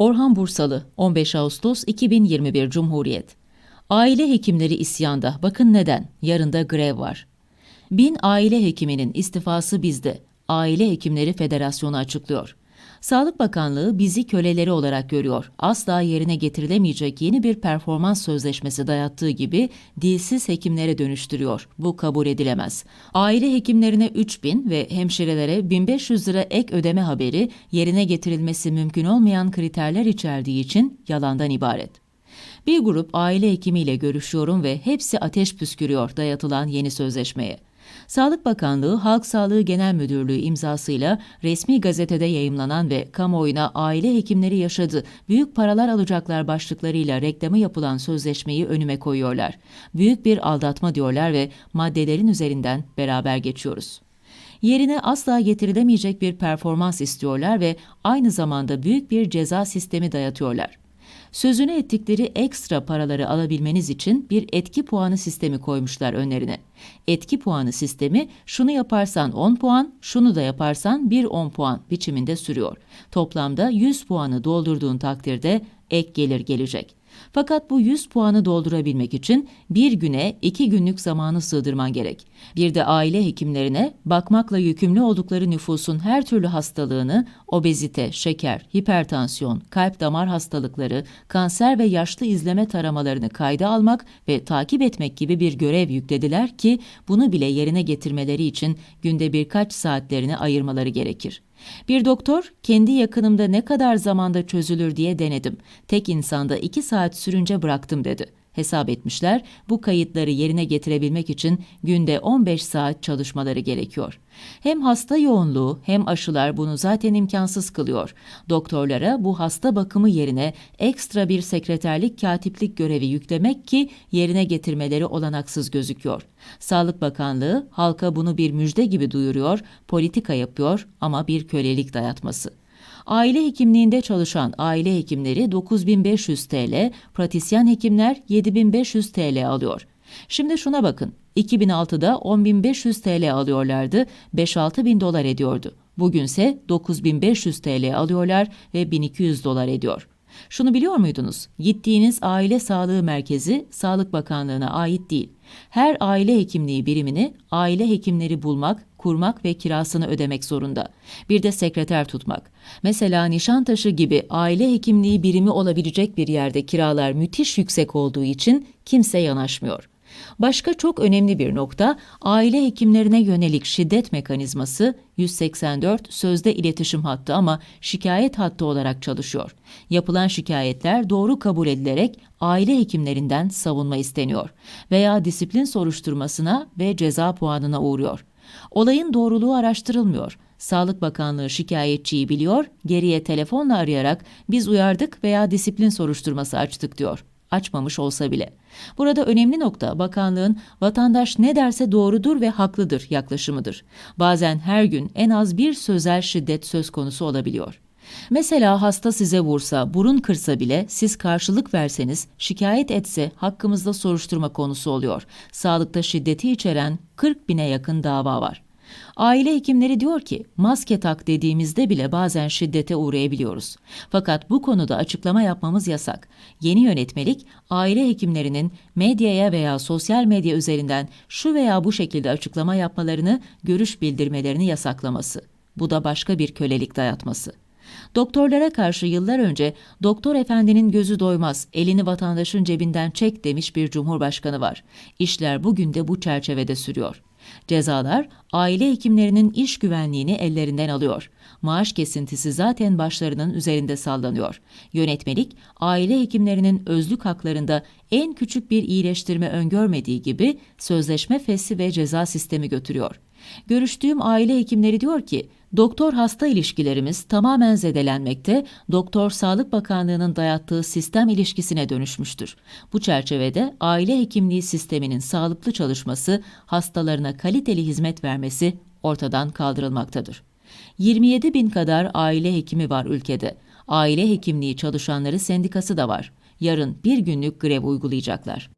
Orhan Bursalı 15 Ağustos 2021 Cumhuriyet Aile hekimleri isyanda. Bakın neden? Yarın da grev var. Bin aile hekiminin istifası bizde. Aile Hekimleri Federasyonu açıklıyor. Sağlık Bakanlığı bizi köleleri olarak görüyor. Asla yerine getirilemeyecek yeni bir performans sözleşmesi dayattığı gibi dilsiz hekimlere dönüştürüyor. Bu kabul edilemez. Aile hekimlerine 3000 ve hemşirelere 1500 lira ek ödeme haberi yerine getirilmesi mümkün olmayan kriterler içerdiği için yalandan ibaret. Bir grup aile hekimiyle görüşüyorum ve hepsi ateş püskürüyor dayatılan yeni sözleşmeye. Sağlık Bakanlığı Halk Sağlığı Genel Müdürlüğü imzasıyla resmi gazetede yayımlanan ve kamuoyuna aile hekimleri yaşadı, büyük paralar alacaklar başlıklarıyla reklamı yapılan sözleşmeyi önüme koyuyorlar. Büyük bir aldatma diyorlar ve maddelerin üzerinden beraber geçiyoruz. Yerine asla getirilemeyecek bir performans istiyorlar ve aynı zamanda büyük bir ceza sistemi dayatıyorlar. Sözünü ettikleri ekstra paraları alabilmeniz için bir etki puanı sistemi koymuşlar önlerine. Etki puanı sistemi şunu yaparsan 10 puan, şunu da yaparsan bir 10 puan biçiminde sürüyor. Toplamda 100 puanı doldurduğun takdirde ek gelir gelecek. Fakat bu 100 puanı doldurabilmek için bir güne 2 günlük zamanı sığdırman gerek. Bir de aile hekimlerine bakmakla yükümlü oldukları nüfusun her türlü hastalığını, obezite, şeker, hipertansiyon, kalp damar hastalıkları, kanser ve yaşlı izleme taramalarını kayda almak ve takip etmek gibi bir görev yüklediler ki bunu bile yerine getirmeleri için günde birkaç saatlerini ayırmaları gerekir. Bir doktor, kendi yakınımda ne kadar zamanda çözülür diye denedim. Tek insanda iki saat sürünce bıraktım dedi. Hesap etmişler, bu kayıtları yerine getirebilmek için günde 15 saat çalışmaları gerekiyor. Hem hasta yoğunluğu hem aşılar bunu zaten imkansız kılıyor. Doktorlara bu hasta bakımı yerine ekstra bir sekreterlik katiplik görevi yüklemek ki yerine getirmeleri olanaksız gözüküyor. Sağlık Bakanlığı halka bunu bir müjde gibi duyuruyor, politika yapıyor ama bir kölelik dayatması. Aile hekimliğinde çalışan aile hekimleri 9500 TL, pratisyen hekimler 7500 TL alıyor. Şimdi şuna bakın. 2006'da 10.500 TL alıyorlardı, 5-6 bin dolar ediyordu. Bugünse 9500 TL alıyorlar ve 1200 dolar ediyor. Şunu biliyor muydunuz? Gittiğiniz aile sağlığı merkezi Sağlık Bakanlığı'na ait değil. Her aile hekimliği birimini aile hekimleri bulmak, kurmak ve kirasını ödemek zorunda. Bir de sekreter tutmak. Mesela Nişantaşı gibi aile hekimliği birimi olabilecek bir yerde kiralar müthiş yüksek olduğu için kimse yanaşmıyor. Başka çok önemli bir nokta aile hekimlerine yönelik şiddet mekanizması 184 sözde iletişim hattı ama şikayet hattı olarak çalışıyor. Yapılan şikayetler doğru kabul edilerek aile hekimlerinden savunma isteniyor veya disiplin soruşturmasına ve ceza puanına uğruyor. Olayın doğruluğu araştırılmıyor. Sağlık Bakanlığı şikayetçiyi biliyor, geriye telefonla arayarak biz uyardık veya disiplin soruşturması açtık diyor açmamış olsa bile. Burada önemli nokta bakanlığın vatandaş ne derse doğrudur ve haklıdır yaklaşımıdır. Bazen her gün en az bir sözel şiddet söz konusu olabiliyor. Mesela hasta size vursa, burun kırsa bile siz karşılık verseniz, şikayet etse hakkımızda soruşturma konusu oluyor. Sağlıkta şiddeti içeren 40 bine yakın dava var. Aile hekimleri diyor ki maske tak dediğimizde bile bazen şiddete uğrayabiliyoruz. Fakat bu konuda açıklama yapmamız yasak. Yeni yönetmelik aile hekimlerinin medyaya veya sosyal medya üzerinden şu veya bu şekilde açıklama yapmalarını, görüş bildirmelerini yasaklaması. Bu da başka bir kölelik dayatması. Doktorlara karşı yıllar önce doktor efendinin gözü doymaz, elini vatandaşın cebinden çek demiş bir cumhurbaşkanı var. İşler bugün de bu çerçevede sürüyor. Cezalar aile hekimlerinin iş güvenliğini ellerinden alıyor. Maaş kesintisi zaten başlarının üzerinde sallanıyor. Yönetmelik aile hekimlerinin özlük haklarında en küçük bir iyileştirme öngörmediği gibi sözleşme fesli ve ceza sistemi götürüyor. Görüştüğüm aile hekimleri diyor ki, doktor hasta ilişkilerimiz tamamen zedelenmekte, Doktor Sağlık Bakanlığı'nın dayattığı sistem ilişkisine dönüşmüştür. Bu çerçevede aile hekimliği sisteminin sağlıklı çalışması, hastalarına kaliteli hizmet vermesi ortadan kaldırılmaktadır. 27 bin kadar aile hekimi var ülkede. Aile hekimliği çalışanları sendikası da var. Yarın bir günlük grev uygulayacaklar.